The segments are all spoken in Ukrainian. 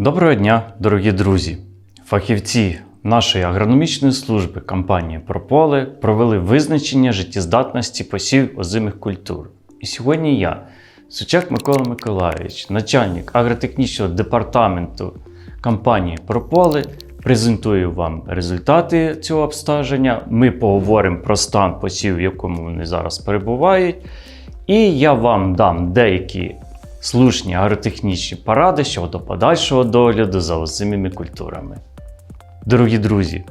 Доброго дня, дорогі друзі! Фахівці нашої агрономічної служби компанії Прополе провели визначення життєздатності посів озимих культур. І сьогодні я, Сучак Микола Миколайович, начальник агротехнічного департаменту компанії Прополе, презентую вам результати цього обстеження. Ми поговоримо про стан посів, в якому вони зараз перебувають. І я вам дам деякі слушні агротехнічні поради щодо подальшого догляду за озимими культурами. Дорогі друзі,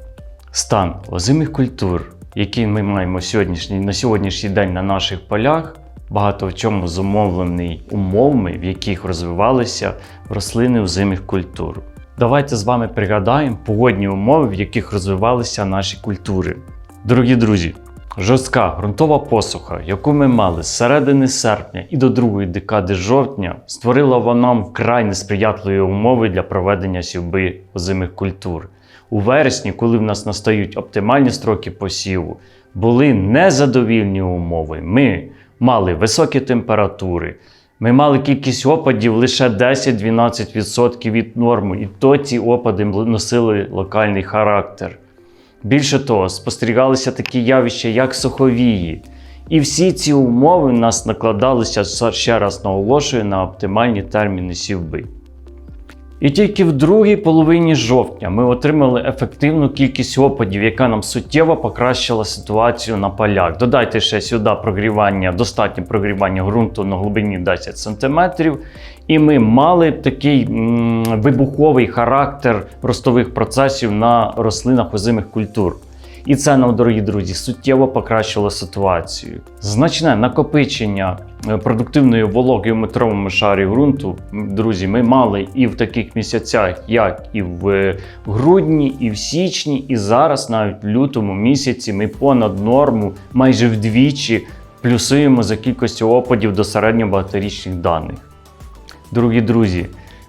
стан озимих культур, який ми маємо сьогоднішній, на сьогоднішній день на наших полях, багато в чому зумовлений умовами, в яких розвивалися рослини озимих культур. Давайте з вами пригадаємо погодні умови, в яких розвивалися наші культури. Дорогі друзі, Жорстка ґрунтова посуха, яку ми мали з середини серпня і до другої декади жовтня, створила вона вкрай несприятливі умови для проведення сівби озимих культур. У вересні, коли в нас настають оптимальні строки посіву, були незадовільні умови. Ми мали високі температури, ми мали кількість опадів лише 10-12% від норми, і то ці опади носили локальний характер. Більше того, спостерігалися такі явища, як суховії. І всі ці умови в нас накладалися, ще раз наголошую, на оптимальні терміни сівби. І тільки в другій половині жовтня ми отримали ефективну кількість опадів, яка нам суттєво покращила ситуацію на полях. Додайте ще сюди прогрівання, достатнє прогрівання ґрунту на глибині 10 см. І ми мали такий м, вибуховий характер ростових процесів на рослинах озимих культур. І це нам, дорогі друзі, суттєво покращило ситуацію. Значне накопичення е, продуктивної вологи в метровому шарі ґрунту, друзі, ми мали і в таких місяцях, як і в е, грудні, і в січні, і зараз, навіть в лютому місяці, ми понад норму майже вдвічі плюсуємо за кількістю опадів до середньобагаторічних даних. Дорогі друзі,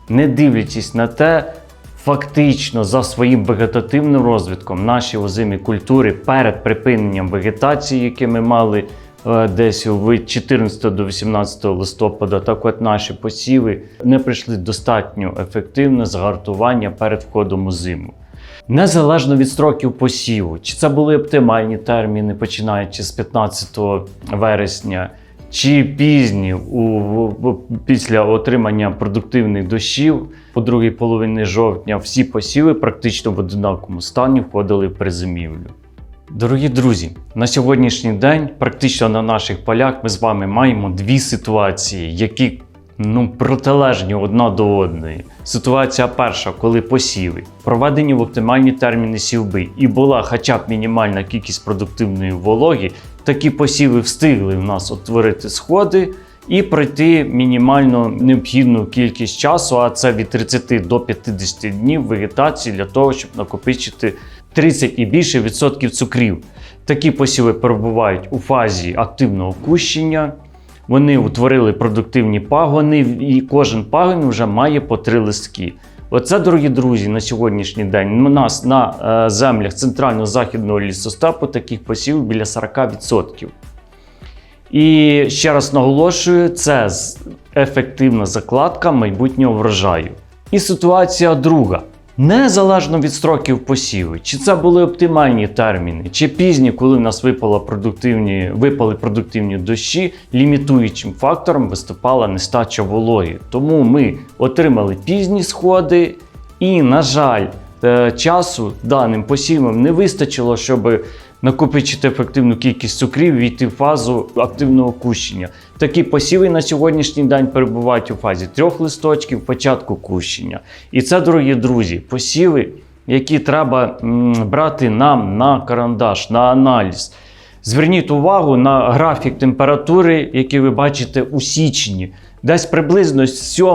не дивлячись на те, фактично за своїм вегетативним розвитком наші озимі культури перед припиненням вегетації, яке ми мали е, десь від 14 до 18 листопада, так от наші посіви не прийшли достатньо ефективне згартування перед входом у зиму. Незалежно від строків посіву, чи це були оптимальні терміни, починаючи з 15 вересня, чи пізні у, після отримання продуктивних дощів по другій половині жовтня, всі посіви практично в одинаковому стані входили в призимівлю. Дорогі друзі, на сьогоднішній день практично на наших полях ми з вами маємо дві ситуації, які ну, протилежні одна до одної. Ситуація перша, коли посіви, проведені в оптимальні терміни сівби, і була хоча б мінімальна кількість продуктивної вологи, такі посіви встигли в нас утворити сходи і пройти мінімально необхідну кількість часу, а це від 30 до 50 днів вегетації для того, щоб накопичити 30 і більше відсотків цукрів. Такі посіви перебувають у фазі активного кущення. Вони утворили продуктивні пагони, і кожен пагон вже має по три листки. Оце, дорогі друзі, на сьогоднішній день у нас на е, землях центрально-західного лісостепу таких посівів біля 40%. І ще раз наголошую, це ефективна закладка майбутнього врожаю. І ситуація друга. Незалежно від строків посіву, чи це були оптимальні терміни, чи пізні, коли в нас випало продуктивні, випали продуктивні дощі, лімітуючим фактором виступала нестача вологи. Тому ми отримали пізні сходи, і, на жаль, е, часу даним посівам не вистачило, щоб накопичити ефективну кількість цукрів, війти в фазу активного кущення. Такі посіви на сьогоднішній день перебувають у фазі трьох листочків, початку кущення. І це, дорогі друзі, посіви, які треба брати нам на карандаш, на аналіз. Зверніть увагу на графік температури, який ви бачите у січні. Десь приблизно з 7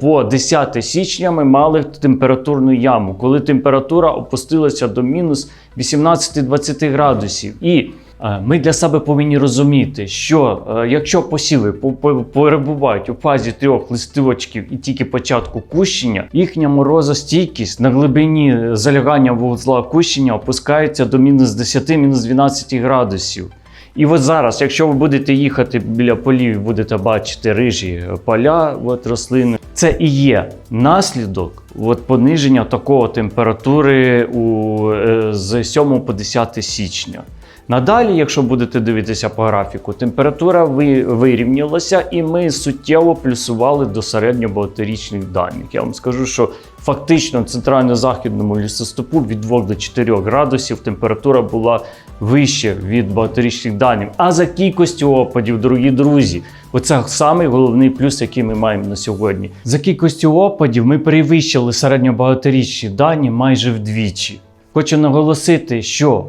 по 10 січня ми мали температурну яму, коли температура опустилася до мінус 18-20 градусів. І е, ми для себе повинні розуміти, що е, якщо посіви по- по- перебувають у фазі трьох листочків і тільки початку кущення, їхня морозостійкість на глибині залягання вузла кущення опускається до мінус 10-12 градусів. І от зараз, якщо ви будете їхати біля полів будете бачити рижі поля, от рослини, це і є наслідок от, пониження такого температури у, е, з 7 по 10 січня. Надалі, якщо будете дивитися по графіку, температура вирівнялася, і ми суттєво плюсували до середньобагаторічних даних. Я вам скажу, що фактично в центрально-західному лісостопу від 2 до 4 градусів температура була вище від багаторічних даних. А за кількістю опадів, дорогі друзі, оце самий головний плюс, який ми маємо на сьогодні. За кількістю опадів ми перевищили середньобагаторічні дані майже вдвічі. Хочу наголосити, що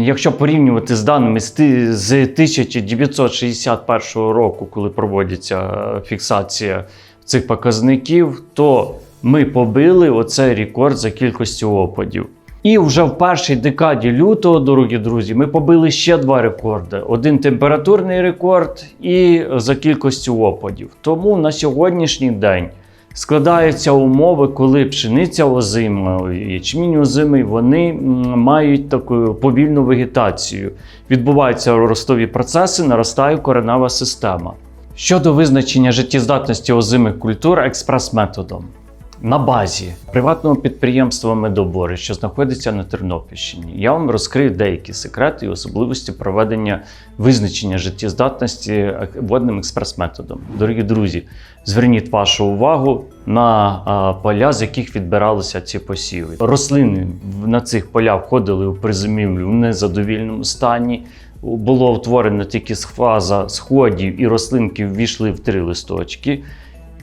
якщо порівнювати з даними з ти- з 1961 року, коли проводиться е, фіксація цих показників, то ми побили оцей рекорд за кількістю опадів. І вже в першій декаді лютого, дорогі друзі, ми побили ще два рекорди: один температурний рекорд і за кількістю опадів. Тому на сьогоднішній день складаються умови, коли пшениця озима, ячмінь озимий, вони мають таку повільну вегетацію. Відбуваються ростові процеси, наростає коренева система. Щодо визначення життєздатності озимих культур експрес-методом. На базі приватного підприємства Медобори, що знаходиться на Тернопільщині, я вам розкрию деякі секрети і особливості проведення визначення життєздатності водним експрес-методом. Дорогі друзі, зверніть вашу увагу на поля, з яких відбиралися ці посіви. Рослини на цих полях входили у приземівлю в незадовільному стані. Було утворено тільки фаза сходів, і рослинки ввійшли в три листочки.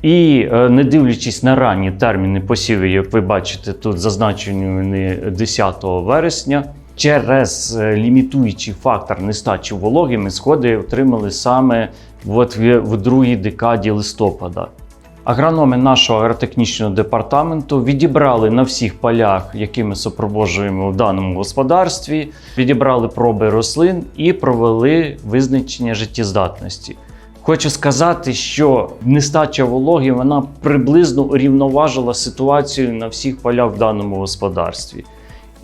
І е, не дивлячись на ранні терміни посівів, як ви бачите, тут зазначені вони 10 вересня. Через е, лімітуючий фактор нестачі вологи ми сходи отримали саме от в другій декаді листопада. Агрономи нашого агротехнічного департаменту відібрали на всіх полях, які ми супроводжуємо в даному господарстві, відібрали проби рослин і провели визначення життєздатності. Хочу сказати, що нестача вологи вона приблизно урівноважила ситуацію на всіх полях в даному господарстві.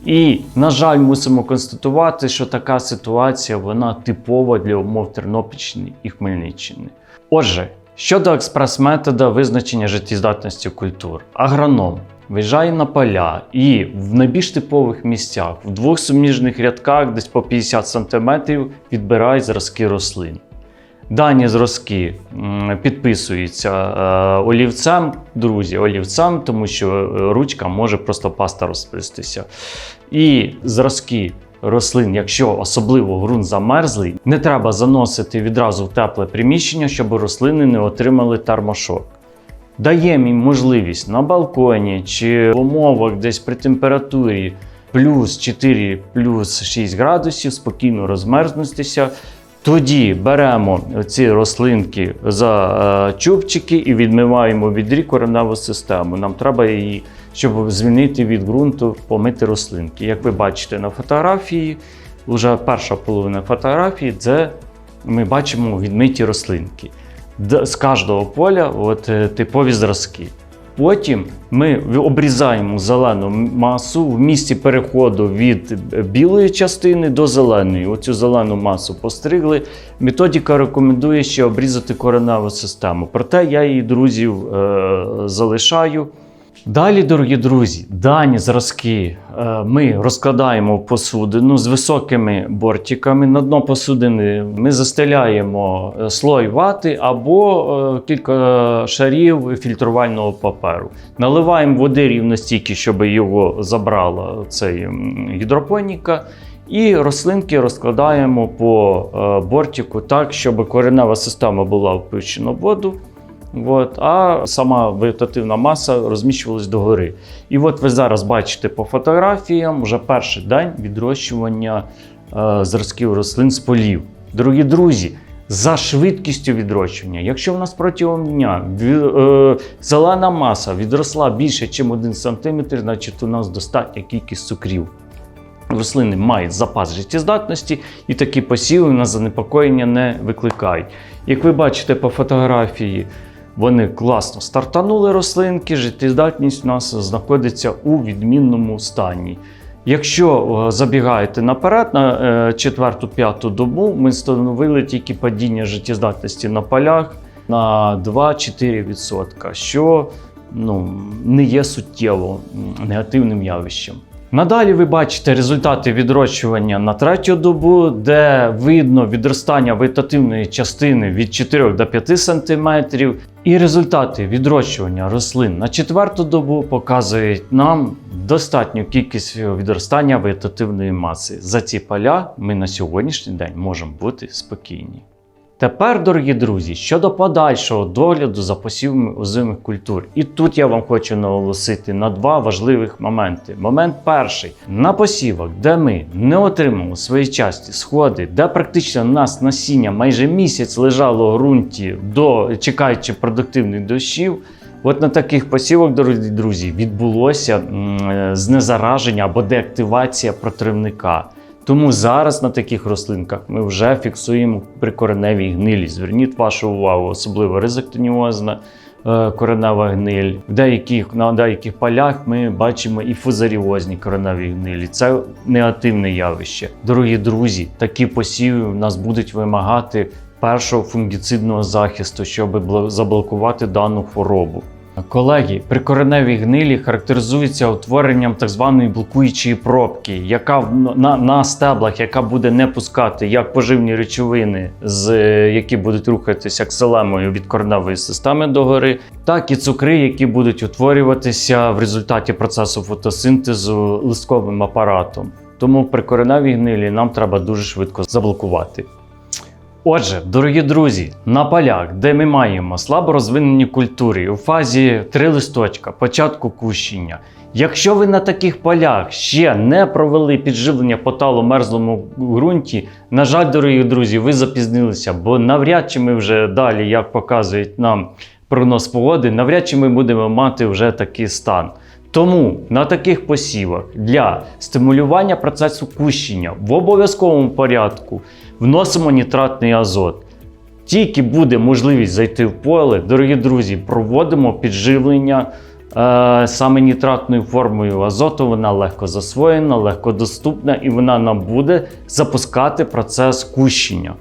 І, на жаль, мусимо констатувати, що така ситуація вона типова для умов Тернопільщини і Хмельниччини. Отже, щодо експрес-метода визначення життєздатності культур, агроном виїжджає на поля і в найбільш типових місцях, в двох суміжних рядках, десь по 50 см, відбирає зразки рослин. Дані зразки підписуються е, олівцем, друзі, олівцем, тому що е, ручка може просто паста розплистися. І зразки рослин, якщо особливо ґрунт замерзлий, не треба заносити відразу в тепле приміщення, щоб рослини не отримали термошок. Даємо їм можливість на балконі чи в умовах десь при температурі плюс 4, плюс 6 градусів спокійно розмерзнутися. Тоді беремо ці рослинки за е, чубчики і відмиваємо від рік кореневу систему. Нам треба її, щоб звільнити від ґрунту, помити рослинки. Як ви бачите на фотографії, вже перша половина фотографії це ми бачимо відмиті рослинки. З кожного поля от, е, типові зразки. Потім ми обрізаємо зелену масу в місці переходу від білої частини до зеленої. Оцю зелену масу постригли. Методіка рекомендує ще обрізати кореневу систему. Проте я її друзів е, залишаю. Далі, дорогі друзі, дані зразки е, ми розкладаємо посудину з високими бортиками. На дно посудини ми застеляємо е, слой вати або е, кілька шарів фільтрувального паперу. Наливаємо води рівно стільки, щоб його забрала цей гідропоніка. І рослинки розкладаємо по бортику так, щоб коренева система була включена в воду. От, а сама вегетативна маса розміщувалась догори. І от ви зараз бачите по фотографіям вже перший день відрощування е, зразків рослин з полів. Дорогі друзі, за швидкістю відрощування, якщо в нас протягом дня е, зелена маса відросла більше, ніж 1 см, значить у нас достатня кількість цукрів. Рослини мають запас життєздатності, і такі посіви на занепокоєння не викликають. Як ви бачите по фотографії, вони класно стартанули рослинки, життєздатність у нас знаходиться у відмінному стані. Якщо е, забігаєте наперед на е, четверту-п'яту добу, ми встановили тільки падіння життєздатності на полях на 2-4%, що ну, не є суттєво негативним явищем. Надалі ви бачите результати відрощування на третю добу, де видно відростання вегетативної частини від 4 до 5 см. І результати відрощування рослин на четверту добу показують нам достатню кількість відростання вегетативної маси. За ці поля ми на сьогоднішній день можемо бути спокійні. Тепер, дорогі друзі, щодо подальшого догляду за посівами озимих культур. І тут я вам хочу наголосити на два важливих моменти. Момент перший на посівах, де ми не отримали своєчасні сходи, де практично у нас насіння майже місяць лежало у ґрунті до чекаючи продуктивних дощів. От на таких посівах, дорогі друзі, відбулося е, знезараження або деактивація протривника. Тому зараз на таких рослинках ми вже фіксуємо прикореневі гнилі. Зверніть вашу увагу, особливо ризоктоніозна е, коренева гниль. В деяких, на деяких полях ми бачимо і фузаріозні кореневі гнилі. Це негативне явище. Дорогі друзі, такі посіви в нас будуть вимагати першого фунгіцидного захисту, щоб заблокувати дану хворобу. Колеги, прикореневі гнилі характеризуються утворенням так званої блокуючої пробки, яка на, на стеблах, яка буде не пускати як поживні речовини, з, е, які будуть рухатися акселемою від кореневої системи догори, так і цукри, які будуть утворюватися в результаті процесу фотосинтезу листковим апаратом. Тому прикореневі гнилі нам треба дуже швидко заблокувати. Отже, дорогі друзі, на полях, де ми маємо слабо розвинені культури у фазі три листочка, початку кущення. Якщо ви на таких полях ще не провели підживлення по таломерзлому ґрунті, на жаль, дорогі друзі, ви запізнилися, бо навряд чи ми вже далі, як показують нам прогноз погоди, навряд чи ми будемо мати вже такий стан. Тому на таких посівах для стимулювання процесу кущення в обов'язковому порядку вносимо нітратний азот. Тільки буде можливість зайти в поле, дорогі друзі, проводимо підживлення е, саме нітратною формою азоту. Вона легко засвоєна, легко доступна і вона нам буде запускати процес кущення.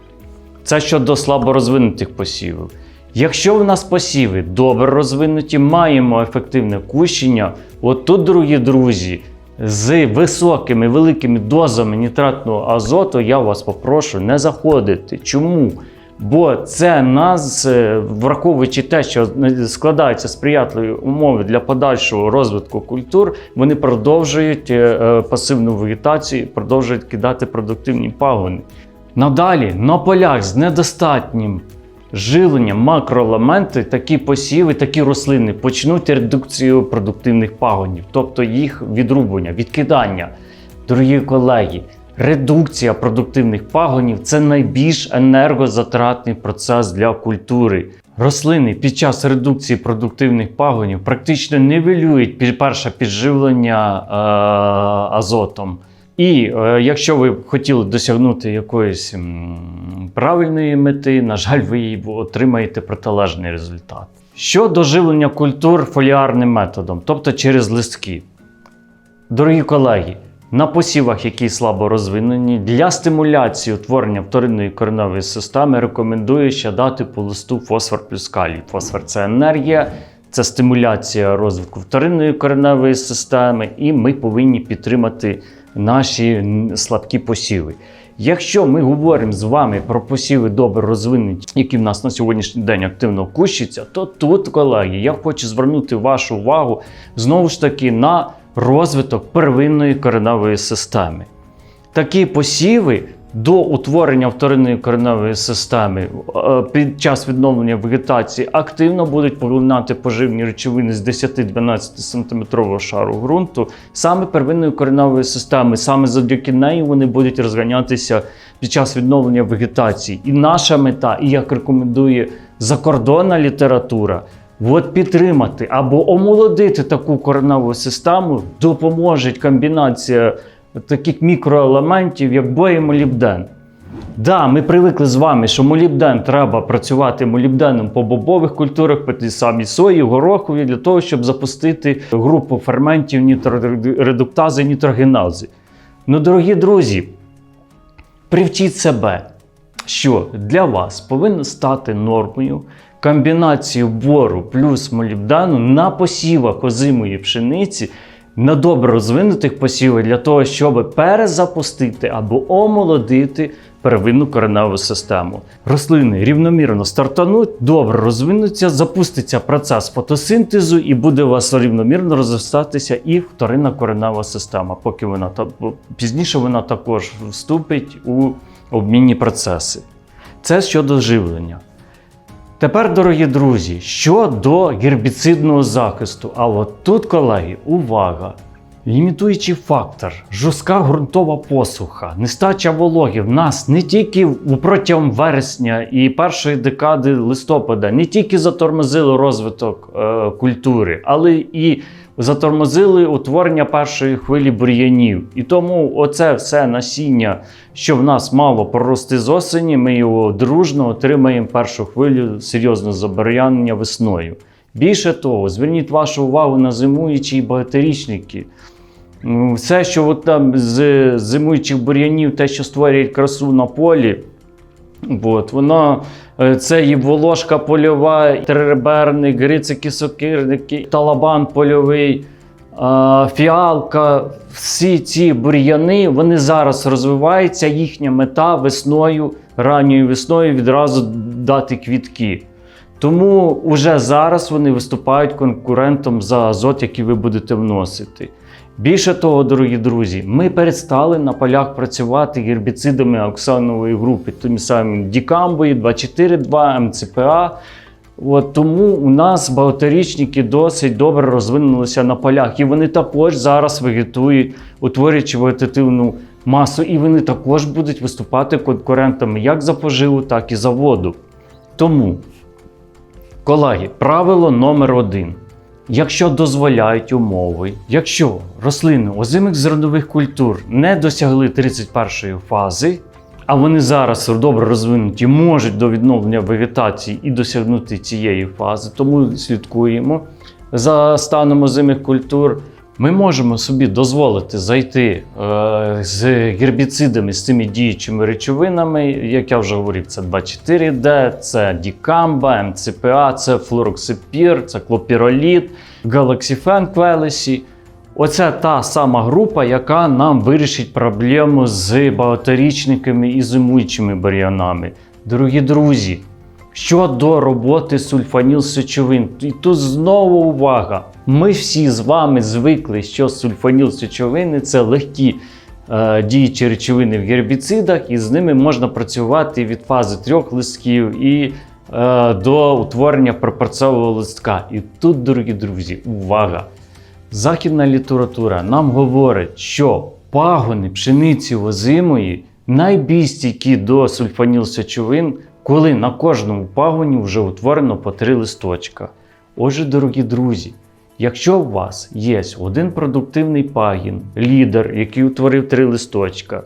Це щодо слабо розвинутих посівів. Якщо в нас посіви добре розвинуті, маємо ефективне кущення, от тут, дорогі друзі, з високими великими дозами нітратного азоту я вас попрошу не заходити. Чому? Бо це нас, е, враховуючи те, що складаються сприятливі умови для подальшого розвитку культур, вони продовжують е, е, пасивну вегетацію, продовжують кидати продуктивні пагони. Надалі на полях з недостатнім живленням макроелементи, такі посіви, такі рослини почнуть редукцію продуктивних пагонів, тобто їх відрубування, відкидання. Дорогі колеги, редукція продуктивних пагонів це найбільш енергозатратний процес для культури. Рослини під час редукції продуктивних пагонів практично нивелюють пі- перше підживлення е, азотом. І е, якщо ви хотіли досягнути якоїсь правильної мети, на жаль, ви її отримаєте протилежний результат. Щодо живлення культур фоліарним методом, тобто через листки. Дорогі колеги, на посівах, які слабо розвинені, для стимуляції утворення вторинної кореневої системи рекомендую ще дати по листу фосфор плюс калій. Фосфор це енергія, це стимуляція розвитку вторинної кореневої системи, і ми повинні підтримати наші слабкі посіви. Якщо ми говоримо з вами про посіви добре розвинені, які в нас на сьогоднішній день активно кущаться, то тут, колеги, я хочу звернути вашу увагу знову ж таки на розвиток первинної кореневої системи. Такі посіви до утворення вторинної кореневої системи е, під час відновлення вегетації активно будуть поглинати поживні речовини з 10-12 см шару ґрунту, саме первинної кореневої системи, саме завдяки неї вони будуть розганятися під час відновлення вегетації. І наша мета, і як рекомендує закордонна література, От підтримати або омолодити таку кореневу систему допоможе комбінація таких мікроелементів, як боємолібден. Да, ми привикли з вами, що молібден треба працювати молібденом по бобових культурах, по тій самій сої, горохові, для того, щоб запустити групу ферментів нітроредуктази, нітрогенази. Ну, дорогі друзі, привчіть себе, що для вас повинно стати нормою комбінацію бору плюс молібдану на посівах озимої пшениці на добре розвинутих посівах для того, щоб перезапустити або омолодити первинну кореневу систему. Рослини рівномірно стартануть, добре розвинуться, запуститься процес фотосинтезу і буде у вас рівномірно розростатися і вторинна коренева система, поки вона пізніше вона також вступить у обмінні процеси. Це щодо живлення. Тепер, дорогі друзі, щодо гербіцидного захисту. А от тут, колеги, увага! Лімітуючий фактор, жорстка ґрунтова посуха, нестача вологи в нас не тільки протягом вересня і першої декади листопада, не тільки затормозили розвиток е, культури, але і затормозили утворення першої хвилі бур'янів. І тому оце все насіння, що в нас мало прорости з осені, ми його дружно отримаємо першу хвилю серйозного забур'янення весною. Більше того, зверніть вашу увагу на зимуючі і багаторічники. Все, що от там з зимуючих бур'янів, те, що створює красу на полі, от, воно, це і волошка польова, триреберник, грицики, сокирники, талабан польовий, фіалка, всі ці бур'яни, вони зараз розвиваються. Їхня мета весною, ранньою весною відразу дати квітки. Тому вже зараз вони виступають конкурентом за азот, який ви будете вносити. Більше того, дорогі друзі, ми перестали на полях працювати гербіцидами оксанової групи, тими самими Дікамбої, 242, МЦПА. От тому у нас багаторічники досить добре розвинулися на полях, і вони також зараз вегетують, утворюючи вегетативну масу, і вони також будуть виступати конкурентами як за поживу, так і за воду. Тому Колеги, правило номер один. Якщо дозволяють умови, якщо рослини озимих зернових культур не досягли 31-ї фази, а вони зараз добре розвинуті, можуть до відновлення вегетації і досягнути цієї фази, тому слідкуємо за станом озимих культур. Ми можемо собі дозволити зайти е, з гербіцидами, з цими діючими речовинами, як я вже говорив, це 24D, це Дікамба, МЦПА, це флороксипір, це клопіроліт, галаксіфен квелесі. Оце та сама група, яка нам вирішить проблему з багаторічниками і зимуючими бур'янами. Дорогі друзі, щодо роботи сульфаніл-сечовин, і тут знову увага. Ми всі з вами звикли, що сульфаніл-сечовини це легкі е, діючі речовини в гербіцидах, і з ними можна працювати від фази трьох листків і е, до утворення пропорцового листка. І тут, дорогі друзі, увага! Західна література нам говорить, що пагони пшениці озимої найбільш стійкі до сульфанілсечовин, коли на кожному пагоні вже утворено по три листочка. Отже, дорогі друзі, якщо у вас є один продуктивний пагін, лідер, який утворив три листочка,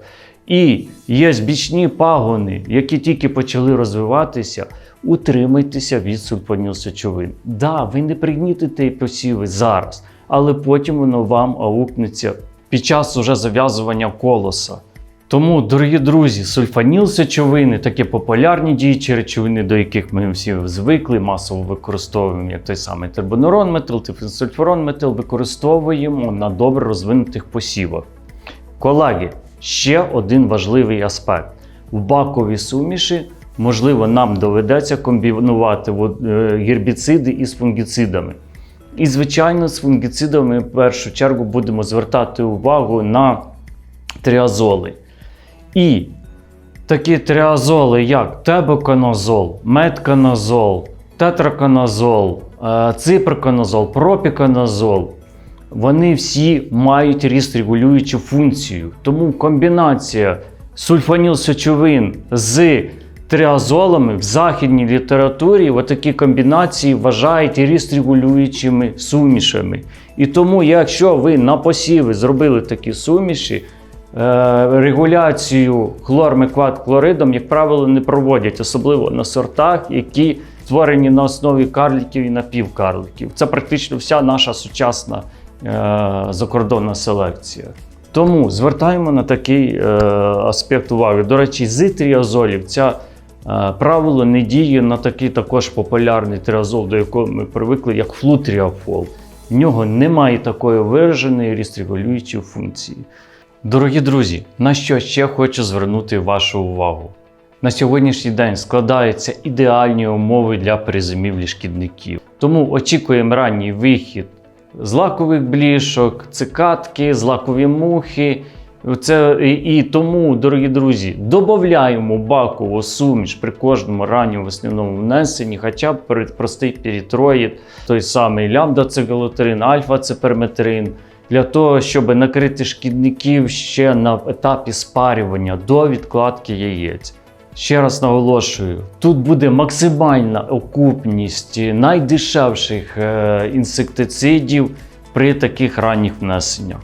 і є бічні пагони, які тільки почали розвиватися, утримайтеся від сульфанілсечовин. Да, ви не пригнітите посіви зараз, але потім воно вам аукнеться під час уже зав'язування колоса. Тому, дорогі друзі, сульфаніл сечовини, такі популярні діючі речовини, до яких ми всі звикли, масово використовуємо, як той самий тербонурон метил, тифенсульфурон метил, використовуємо на добре розвинутих посівах. Колеги, ще один важливий аспект. В баковій суміші, можливо, нам доведеться комбінувати е, гербіциди із фунгіцидами. І, звичайно, з фунгіцидами в першу чергу будемо звертати увагу на тріазоли. І такі тріазоли, як тебоканазол, метканазол, тетраканазол, е, ципроканазол, пропіканазол, вони всі мають ріст регулюючу функцію. Тому комбінація сульфанілсечовин з тріазолами в західній літературі отакі комбінації вважають ріст регулюючими сумішами. І тому, якщо ви на посіви зробили такі суміші, регуляцію хлормекват хлоридом, як правило, не проводять, особливо на сортах, які створені на основі карликів і напівкарликів. Це практично вся наша сучасна е, закордонна селекція. Тому звертаємо на такий е, аспект уваги. До речі, з тріазолів ця е, правило не діє на такий також популярний тріазол, до якого ми привикли, як флутріафол. В нього немає такої вираженої рістрегулюючої функції. Дорогі друзі, на що ще хочу звернути вашу увагу. На сьогоднішній день складаються ідеальні умови для перезимівлі шкідників. Тому очікуємо ранній вихід злакових блішок, цикатки, злакові мухи. Це, і, тому, дорогі друзі, додаємо бакову суміш при кожному ранньому весняному внесенні, хоча б простий пірітроїд, той самий лямбда-цигелотрин, альфа-цеперметрин, для того, щоб накрити шкідників ще на етапі спарювання до відкладки яєць. Ще раз наголошую, тут буде максимальна окупність найдешевших е, інсектицидів при таких ранніх внесеннях.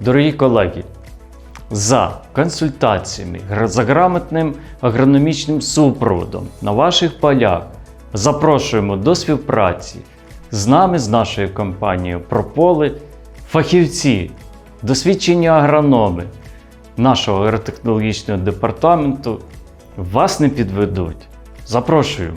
Дорогі колеги, за консультаціями, за грамотним агрономічним супроводом на ваших полях запрошуємо до співпраці з нами, з нашою компанією Прополи, фахівці, досвідчені агрономи нашого агротехнологічного департаменту вас не підведуть. Запрошую.